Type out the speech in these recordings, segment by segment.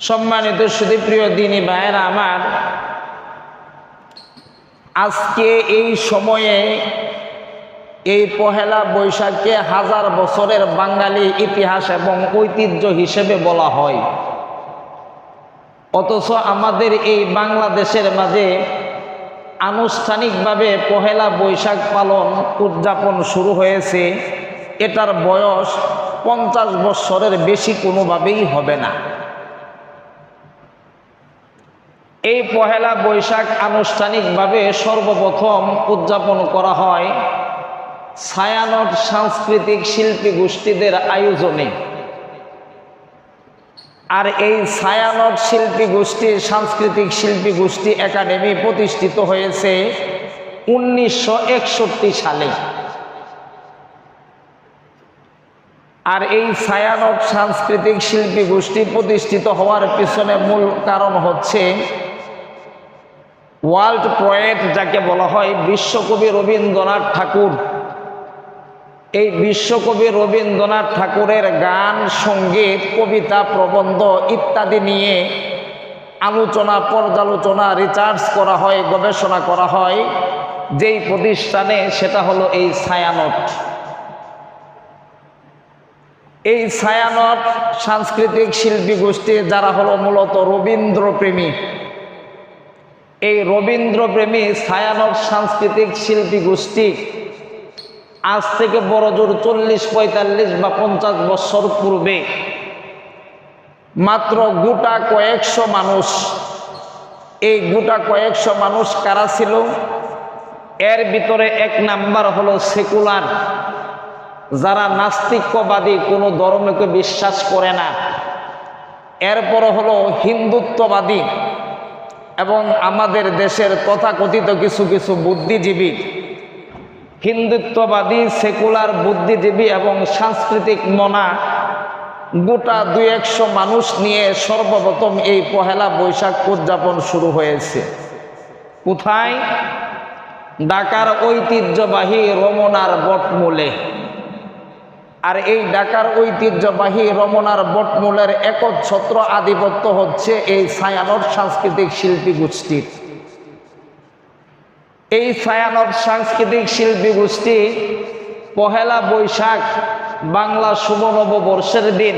সম্মানিত সুদীপ্রিয় দিনী ভাইয়েরা আমার, আজকে এই সময়ে এই পহেলা বৈশাখকে হাজার বছরের বাঙালি ইতিহাস এবং ঐতিহ্য হিসেবে বলা হয়। অথচ আমাদের এই বাংলাদেশের মাঝে আনুষ্ঠানিকভাবে পহেলা বৈশাখ পালন, উদযাপন শুরু হয়েছে। এটার বয়স পঞ্চাশ বৎসরের বেশি কোনোভাবেই হবে না। এই পহেলা বৈশাখ আনুষ্ঠানিকভাবে সর্বপ্রথম উদযাপন করা হয় ছায়ানট সাংস্কৃতিক শিল্পী গোষ্ঠীদের আয়োজনে। আর এই ছায়ানট শিল্পী গোষ্ঠী সাংস্কৃতিক শিল্পী গোষ্ঠী একাডেমি প্রতিষ্ঠিত হয়েছে উনিশশো একষট্টি সালে। আর এই ছায়ানট সাংস্কৃতিক শিল্পী গোষ্ঠী প্রতিষ্ঠিত হওয়ার পিছনে মূল কারণ হচ্ছে ওয়ার্ল্ড পোয়েট যাকে বলা হয় বিশ্বকবি রবীন্দ্রনাথ ঠাকুর। এই বিশ্বকবি রবীন্দ্রনাথ ঠাকুরের গান, সংগীত, কবিতা, প্রবন্ধ ইত্যাদি নিয়ে আলোচনা, পর্যালোচনা রিসার্চ করা হয়, গবেষণা করা হয়। যেই প্রতিষ্ঠানে সেটা হলো এই ছায়ানট। এই ছায়ানট সাংস্কৃতিক শিল্পী গোষ্ঠী যারা হলো মূলত রবীন্দ্রপ্রেমী। এই রবীন্দ্রপ্রেমী ছায়ানট সাংস্কৃতিক শিল্পী গোষ্ঠী আজ থেকে বড় জোর চল্লিশ পঁয়তাল্লিশ বা পঞ্চাশ বছর পূর্বে মাত্র গোটা কয়েকশো মানুষ, এই গোটা কয়েকশো মানুষ কারা ছিল? এর ভিতরে এক নাম্বার হলো সেকুলার, যারা নাস্তিক্যবাদী কোনো ধর্মকে বিশ্বাস করে না। এরপর হলো হিন্দুত্ববাদী। এবং আমাদের দেশের তথাকথিত কিছু কিছু বুদ্ধিজীবী, হিন্দুত্ববাদী, সেকুলার বুদ্ধিজীবী এবং সাংস্কৃতিক মনা গোটা দুই একশো মানুষ নিয়ে সর্বপ্রথম এই পহেলা বৈশাখ উদযাপন শুরু হয়েছে। কোথায়? ঢাকার ঐতিহ্যবাহী রমনার বটমূলে। আর এই ঢাকার ঐতিহ্যবাহী রমনার বটমূলের একচ্ছত্র আধিপত্য হচ্ছে এই ছায়ানট সাংস্কৃতিক শিল্পী গোষ্ঠীর এই ছায়ানট সাংস্কৃতিক শিল্পী গোষ্ঠী পহেলা বৈশাখ বাংলা শুভ নববর্ষের দিন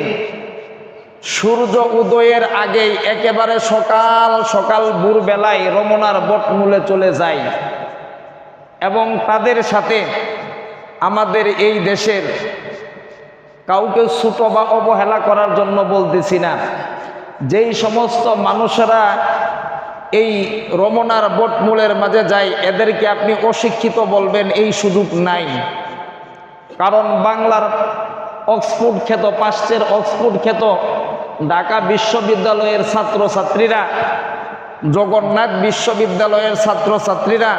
সূর্য উদয়ের আগেই একেবারে সকাল সকাল ভোরবেলায় রমনার বটমূলে চলে যায় এবং তাদের সাথে আমাদের এই দেশের কাউকে ছোট বা অবহেলা করার জন্য বলতেছি না। যেই সমস্ত মানুষেরা এই রমনার বটমূলের মাঝে যায়, এদেরকে আপনি অশিক্ষিত বলবেন, এই সুযোগ নাই। কারণ বাংলার অক্সফোর্ড খ্যাত পাশ্চের অক্সফোর্ড খ্যাত ঢাকা বিশ্ববিদ্যালয়ের ছাত্রছাত্রীরা, জগন্নাথ বিশ্ববিদ্যালয়ের ছাত্রছাত্রীরা,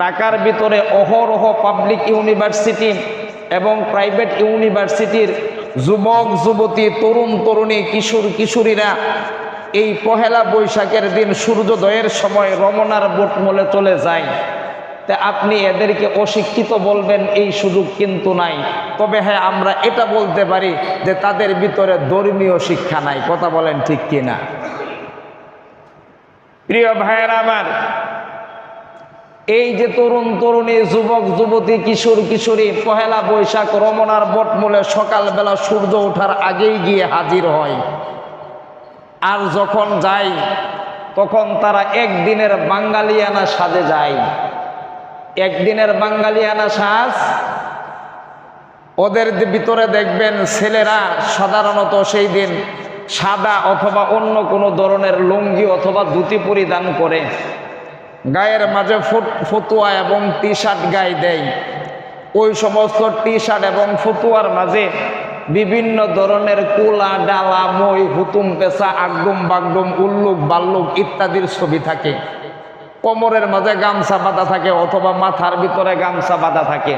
ঢাকার ভিতরে অহরহ পাবলিক ইউনিভার্সিটি এবং প্রাইভেট ইউনিভার্সিটির যুবক, যুবতী, তরুণ, তরুণী, কিশোর, কিশোরীরা এই পহেলা বৈশাখের দিন সূর্যোদয়ের সময় রমনার বোটমলে চলে যায়। তা আপনি এদেরকে অশিক্ষিত বলবেন, এই সুযোগ কিন্তু নাই। তবে হ্যাঁ আমরা এটা বলতে পারি যে তাদের ভিতরে ধর্মীয় শিক্ষা নাই। কথা বলেন ঠিক কিনা? প্রিয় ভাইয়ের আমার এই যে তরুণ তরুণী, যুবক, যুবতী, কিশোর, কিশোরী, পহেলা বৈশাখ, রমনার বটমূলে সকালবেলা সূর্য ওঠার আগেই গিয়ে হাজির হয়। আর যখন যায়, তখন তারা একদিনের বাঙ্গালিয়ানা সাজে যায়। একদিনের বাঙ্গালিয়ানা সাজ, ওদের ভিতরে দেখবেন ছেলেরা সাধারণত সেই দিন সাদা অথবা অন্য কোনো ধরনের লুঙ্গি অথবা ধুতি পরিধান করে। গায়ের মাঝে ফতুয়া এবং টি শার্ট গায়ে দেয়। ওই সমস্ত টি শার্ট এবং ফতুয়ার মাঝে বিভিন্ন ধরনের কুলা, ডালা, মই, হুতুম পেশা আগডুম বাগডুম, উল্লুক, বাল্লুক ইত্যাদির ছবি থাকে। কোমরের মাঝে গামছা বাঁধা থাকে অথবা মাথার ভিতরে গামছা বাঁধা থাকে।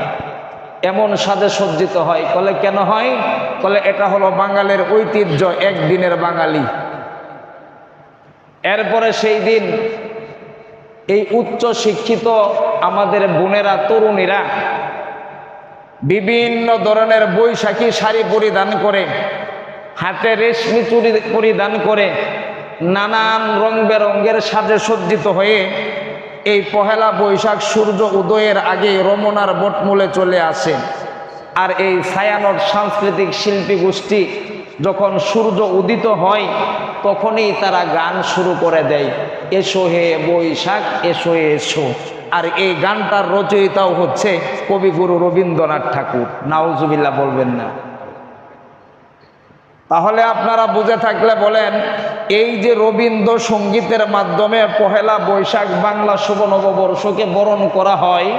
এমন সাজে সজ্জিত হয়। কলে কেন হয়? কলে এটা হলো বাঙালির ঐতিহ্য, একদিনের বাঙালি। এরপরে সেই দিন এই উচ্চ শিক্ষিত আমাদের বোনেরা, তরুণীরা বিভিন্ন ধরনের বৈশাখী শাড়ি পরিধান করে, হাতে রেশমি চুরি পরিধান করে নানান রং বেরঙ্গের সাজে সজ্জিত হয়ে এই পহেলা বৈশাখ সূর্য উদয়ের আগে রমনার বটমূলে চলে আসে। আর এই ছায়ানট সাংস্কৃতিক শিল্পী গোষ্ঠী যখন সূর্য উদিত হয়, তখনই তারা গান শুরু করে দেয়। এসো হে বৈশাখ, এসো এসো। আর এই গানটার রচয়িতাও হচ্ছে কবিগুরু রবীন্দ্রনাথ ঠাকুর। নাউজুবিল্লাহ বলবেন না। তাহলে আপনারা বুঝে থাকলে বলেন, এই যে রবীন্দ্র সঙ্গীতের মাধ্যমে পহেলা বৈশাখ বাংলা শুভ নববর্ষকে বরণ করা হয়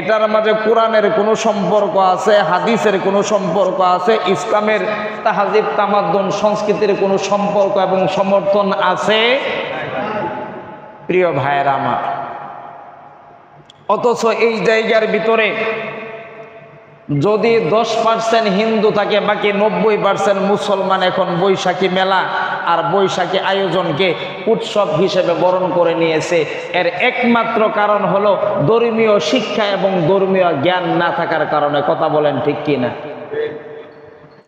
এটার মাঝে কোরআনের কোনো সম্পর্ক আছে, হাদিসের কোনো সম্পর্ক আছে, ইসলামের তাহাজিব, তামাদ্দন, সংস্কৃতির কোনো সম্পর্ক এবং সমর্থন আছে? প্রিয় ভাইয়ের আমার, অথচ এই জায়গার ভিতরে যদি দশ পার্সেন্ট হিন্দু থাকে, বাকি নব্বই পার্সেন্ট মুসলমান এখন বৈশাখী মেলা আর বৈশাখী আয়োজনকে উৎসব হিসেবে বরণ করে নিয়েছে। এর একমাত্র কারণ হলো ধর্মীয় শিক্ষা এবং ধর্মীয় জ্ঞান না থাকার কারণে। কথা বলেন ঠিক কিনা?